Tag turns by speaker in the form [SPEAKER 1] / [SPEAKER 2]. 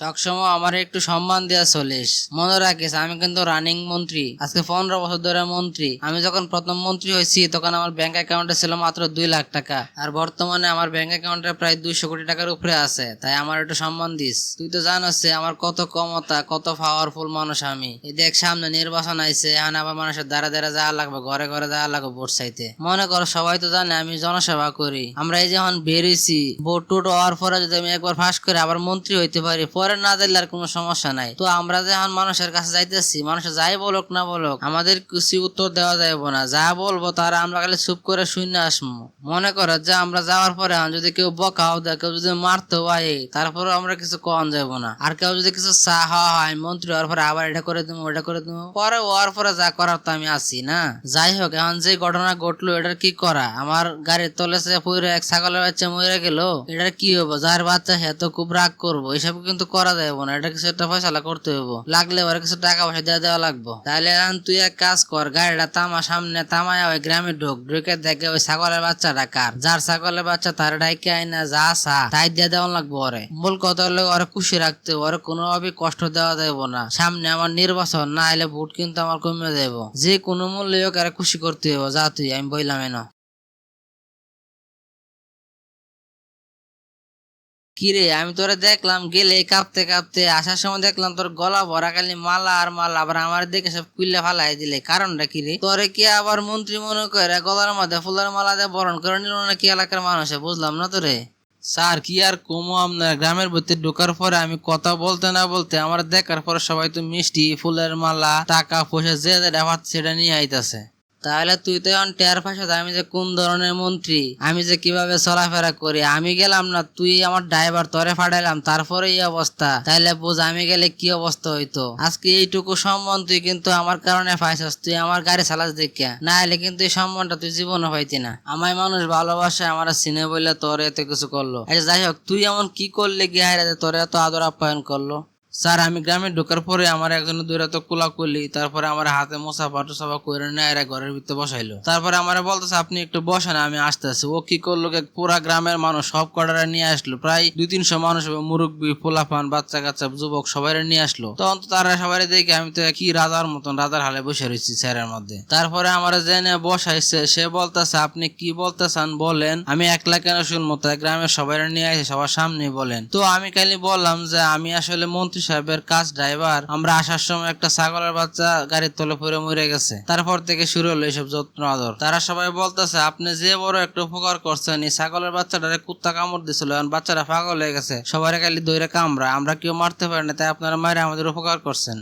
[SPEAKER 1] সবসময় আমার একটু সম্মান দেওয়া চলিস। মনে রাখিস, আমি কিন্তু রানিং মন্ত্রী। আজকে পনেরো বছর ধরে মন্ত্রী। আমি যখন প্রথম মন্ত্রী হয়েছি, তখন আমার ব্যাংক অ্যাকাউন্টে ছিল মাত্র দুই লাখ টাকা। আর বর্তমানে আমার ব্যাংক অ্যাকাউন্টে প্রায় দুইশো কোটি টাকার উপরে আছে। তাই আমার একটু সম্মান দিস। তুই তো জানাস আমার কত ক্ষমতা, কত পাওয়ারফুল মানুষ আমি। এই দেখ, সামনে নির্বাচন আইছে, এখন আবার মানুষের দ্বারা দ্বারা যাওয়া লাগবে, ঘরে ঘরে যাওয়া লাগবে ভোট চাইতে। মনে করো, সবাই তো জানে আমি জনসেবা করি। আমরা এই যখন বেরিয়েছি, ভোট টুট হওয়ার পরে যদি আমি একবার ফাঁস করে আবার মন্ত্রী হইতে পারি পরে না দিলে আর কোনো সমস্যা নাই। তো আমরা যখন মানুষের কাছে যাইতেছি, মানুষ যাই বলুক না বলুক, আমাদের কিছু উত্তর দেওয়া যাবে না। যা বলব তারা আমরা খালি চুপ করে শুনে আসব মনে করো যে আমরা যাওয়ার পরে যদি কেউ বকাও দেয়, কেউ যদি মারতে হয় তারপরে আমরা কিছু কন যাব না। আর কেউ যদি কিছু চা হওয়া হয়, মন্ত্রী হওয়ার পরে আবার এটা করে দেবো, ওটা করে দেবো। পরে হওয়ার পরে যা করার তো আমি আছি, না? যাই হোক, এখন যে ঘটনা ঘটলো, এটার কি করা? আমার গাড়ির তলে সে পুরো এক ছাগলের বাচ্চা মরে গেল, এটার কি হব যার বাচ্চা সে তো খুব রাগ করব, এসব কিন্তু করা যাবে না, এটা কিছু একটা ফয়সালা করতে হব লাগলে ওরা কিছু টাকা পয়সা দেওয়া দেওয়া লাগবো। তাহলে এখন তুই এক কাজ কর, গাড়িটা তামা সামনে তামায় ওই গ্রামে ঢোক, ঢুকে দেখে ওই ছাগলের বাচ্চাটা কার। যার ছাগলের বাচ্চা তার ডাইকে আইনা যা সা, তাই দিয়ে দেওয়া লাগবো ওরে। মূল কথা হলো ওরা খুশি রাখতে ওরে কোনোভাবে কষ্ট দেওয়া যাবে না। সামনে আমার নির্বাচন, না এলে ভোট কিন্তু আমার কমে দেবো যে কোনো মূল্যে আরে খুশি করতে হবে যা তুই, আমি বললাম এনো। কিরে, আমি তোরে দেখলাম, গেলে কাঁপতে কাঁপতে আসার সময় দেখলাম তোর গলা ভরা খালি মালা আর মালা, আবার আমার দেখে সব কুইলে ফালাই দিলে। কারণটা কি রে তোরে কি আবার মন্ত্রী মনে করে গলার মধ্যে ফুলের মালা দিয়ে বরণ করে নিল নাকি এলাকার মানুষে? বুঝলাম না তোরে।
[SPEAKER 2] স্যার, কি আর কমো আপনার? গ্রামের ভিতরে ঢোকার পরে আমি কথা বলতে না বলতে আমার দেখার পরে সবাই তো মিষ্টি, ফুলের মালা, টাকা পয়সা যে যেটা সেটা নিয়ে আইতাছে।
[SPEAKER 1] তাহলে তুই তো এখন টের পাইছ আমি যে কোন ধরনের মন্ত্রী? আমি যে কীভাবে চলাফেরা করি? আমি গেলাম না, তুই আমার ড্রাইভার তরে ফাটাইলাম তারপরে এই অবস্থা। তাইলে বুঝ আমি গেলে কি অবস্থা হইতো? আজকে এইটুকু সম্মান তুই কিন্তু আমার কারণে পাইছস, তুই আমার গাড়ি চালাস দেখিয়া। না হলে কিন্তু এই সম্মানটা তুই জীবনে পাইতি না। আমায় মানুষ ভালোবাসে, আমার সিনে বললে তোর এত কিছু করল। আচ্ছা যাই হোক, তুই এমন কি করলে গিয়ে তোর এত আদর আপ্যায়ন করল?
[SPEAKER 2] স্যার, আমি গ্রামে ঢোকার পরে আমার একজন দূরে তো কোলা করলি তারপরে আমার হাতে মোসা পাটু সাফা করে নেয় এরা ঘরের ভিতরে বসাইলো। তারপরে আমার বলতেছে, আপনি একটু বসেন, আমি আসতেছি। ও কি করল পুরা গ্রামের মানুষ সব কটারা নিয়ে আসলো। প্রায় দুই তিনশো মানুষ মুরব্বী পোলাপান বাচ্চা কাচ্চা যুবক সবাই নিয়ে আসলো। তখন তো তারা সবাই দেখে, আমি তো কি রাজার মতন, রাজার হালে বসে রয়েছি স্যারের মধ্যে। তারপরে আমার জেনে বসাইছে, সে বলতেছে, আপনি কি বলতেছেন, বলেন। আমি একলা কেন শুনব? তাই গ্রামের সবাই নিয়ে আসে সবার সামনে বলেন। তো আমি খালি বললাম যে, আমি আসলে মন্ত্রী সাহেবের কাজ ড্রাইভার আমরা আসার সময় একটা ছাগলের বাচ্চা গাড়ির তলে পরে মরে গেছে। তারপর থেকে শুরু হলো এইসব যত্ন আদর। তারা সবাই বলতেছে, আপনি যে বড় একটা উপকার করছেন, এই ছাগলের বাচ্চাটারে কুত্তা কামড় দিছিল, এখন বাচ্চারা পাগল হয়ে গেছে। সবার খালি দৈরে কামড়া আমরা কেউ মারতে পারি না, তাই আপনারা মায়ের আমাদের উপকার করছেন।